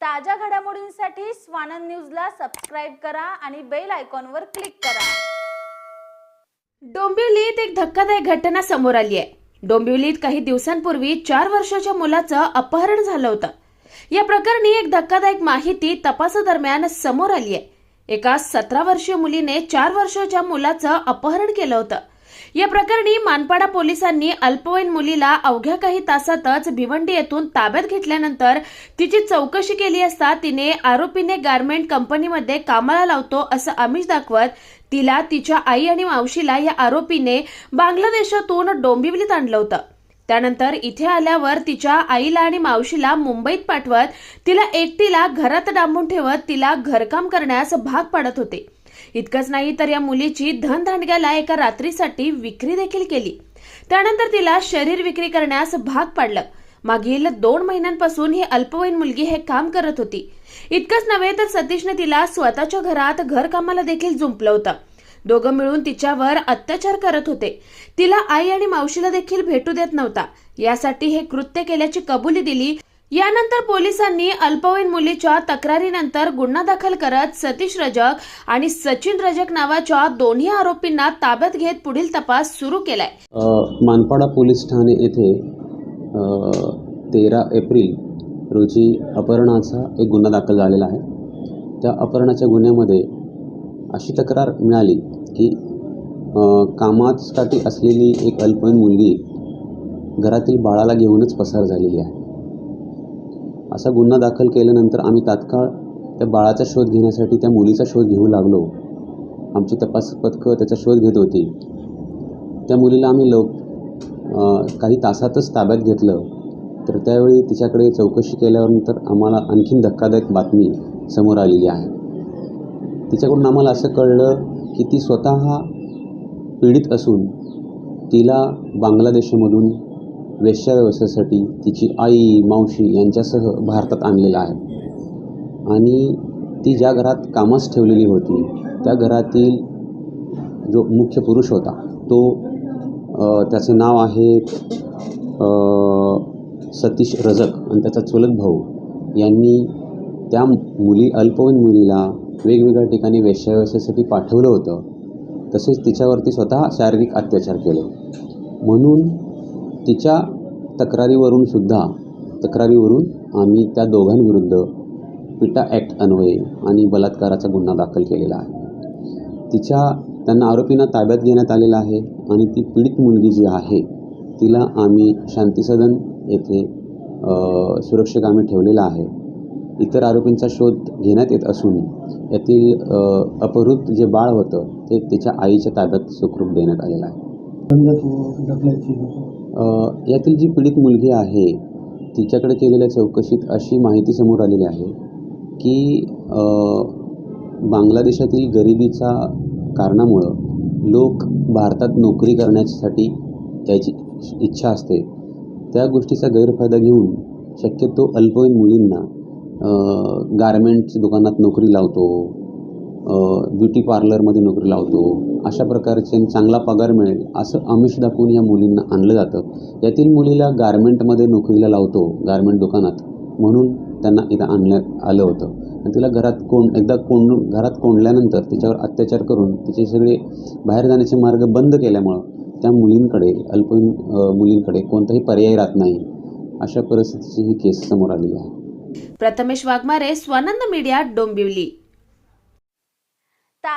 ताज्या घडामोडींसाठी स्वानंद न्यूजला सबस्क्राईब करा आणि बेल आयकॉनवर क्लिक करा. डोंबिवलीत एक धक्कादायक घटना समोर आली आहे. डोंबिवलीत काही दिवसांपूर्वी चार वर्षाच्या मुलाचं अपहरण झालं होतं. या प्रकरणी एक धक्कादायक माहिती तपासादरम्यान समोर आली आहे. एका सतरा वर्षीय मुलीने चार वर्षाच्या मुलाचं अपहरण केलं होतं. या प्रकरणी मानपाडा पोलिसांनी अल्पवयीन मुलीला अवघ्या काही तासातच भिवंडी येथून ताब्यात घेतल्यानंतर तिची चौकशी केली असता तिने आरोपीने गारमेंट कंपनीमध्ये कामाला लावतो असं आमिष दाखवत तिला तिच्या आई आणि मावशीला या आरोपीने बांगलादेशातून डोंबिवलीत आणलं होतं. त्यानंतर इथे आल्यावर तिच्या आईला आणि मावशीला मुंबईत पाठवत तिला एकटीला घरात डांबून ठेवत तिला घरकाम करण्यास भाग पाडत होते. इतकंच नाही तर या मुलीची धनधांडग्याला एका रात्रीसाठी विक्री देखील केली. त्यानंतर तिला शरीर विक्री करण्यास भाग पाडलं. मागील दोन महिन्यांपासून ही अल्पवयीन मुलगी हे काम करत होती. इतकंच नव्हे तर सतीशने तिला स्वतःच्या घरात घरकामाला देखील जुंपलं होतं. दोघं मिळून तिच्यावर अत्याचार करत होते. तिला आई आणि मावशीला देखील भेटू देत नव्हता. यासाठी हे कृत्य केल्याची कबुली दिली यानंतर पोलिसांनी अल्पवयीन मुलीच्या तक्रारीनंतर गुन्हा दाखल करत सतीश रजक आणि सचिन रजक नावाच्या दोन्ही आरोपींना ताब्यात घेत पुढील तपास सुरू केलाय. मानपाडा पोलीस ठाणे येथे तेरा एप्रिल रोजी अपहरणाचा एक गुन्हा दाखल झालेला आहे. त्या अपहरणाच्या गुन्ह्यामध्ये अशी तक्रार मिळाली की कामासाठी असलेली एक अल्पवयीन मुलगी घरातील बाळाला घेऊनच पसार झालेली आहे. असा गुन्हा दाखल केल्यानंतर आम्ही तात्काळ त्या बाळाचा शोध घेण्यासाठी त्या मुलीचा शोध घेऊ लागलो. आमची तपास पथकं त्याचा शोध घेत होती. त्या मुलीला आम्ही लव काही तासातच ताब्यात घेतलं. तर त्यावेळी तिच्याकडे चौकशी केल्यानंतर आम्हाला आणखीन धक्कादायक बातमी समोर आलेली आहे. तिच्याकडून आम्हाला असं कळलं की ती स्वतः पीडित असून तिला बांगलादेशामधून वेश्या व्यवसायासाठी तिची आई मावशी यांच्यासह भारतात आणलेला आहे. आणि ती ज्या घरात कामास ठेवलेली होती त्या घरातील जो मुख्य पुरुष होता तो त्याचे नाव आहे सतीश रजक आणि त्याचा चुलत भाऊ. यांनी त्या मुली अल्पवयीन मुलीला वेगवेगळ्या ठिकाणी वेश्याव्यवसायासाठी पाठवलं होतं. तसेच तिच्यावरती स्वतः शारीरिक अत्याचार केले. म्हणून तिच्या तक्रारीवरून सुद्धा तक्रारीवरून आम्ही त्या दोघांविरुद्ध पिटा ॲक्ट अन्वये आणि बलात्काराचा गुन्हा दाखल केलेला आहे. तिच्या त्यांना आरोपींना ताब्यात घेण्यात आलेला आहे आणि ती पीडित मुलगी जी आहे तिला आम्ही शांतीसदन येथे अ, आम्ही ठेवलेला आहे. इतर आरोपींचा शोध घेण्यात येत असून यातील अपहृत जे बाळ होतं ते तिच्या आईच्या ताब्यात सुखरूप देण्यात आलेलं आहे. अ, यातील जी पीडित मुलगी आहे तिच्याकडे केलेल्या चौकशीत अशी माहिती समोर आलेली आहे की अ, बांगलादेशातील गरिबीचा कारणामुळं लोक भारतात नोकरी करण्यासाठी त्याची इच्छा असते. त्या गोष्टीचा गैरफायदा घेऊन शक्यतो अल्पवयीन मुलींना गारमेंटच्या दुकानात नोकरी लावतो ब्युटी पार्लरमध्ये नोकरी लावतो अशा प्रकारचे चांगला पगार मिळेल असं आमिष दाखवून या मुलींना आणलं जातं. यातील मुलीला गारमेंटमध्ये नोकरीला लावतो गारमेंट दुकानात. म्हणून त्यांना इथं आणण्यात आलं होतं. आणि तिला घरात कोण एकदा कोंड घरात कोंडल्यानंतर तिच्यावर अत्याचार करून तिचे सगळे बाहेर जाण्याचे मार्ग बंद केल्यामुळं त्या मुलींकडे अल्पवयीन मुलींकडे कोणताही पर्याय राहत नाही. अशा परिस्थितीची ही केस समोर आलेली आहे. प्रथमेश वाघमारे स्वानंद मीडिया डोंबिवली.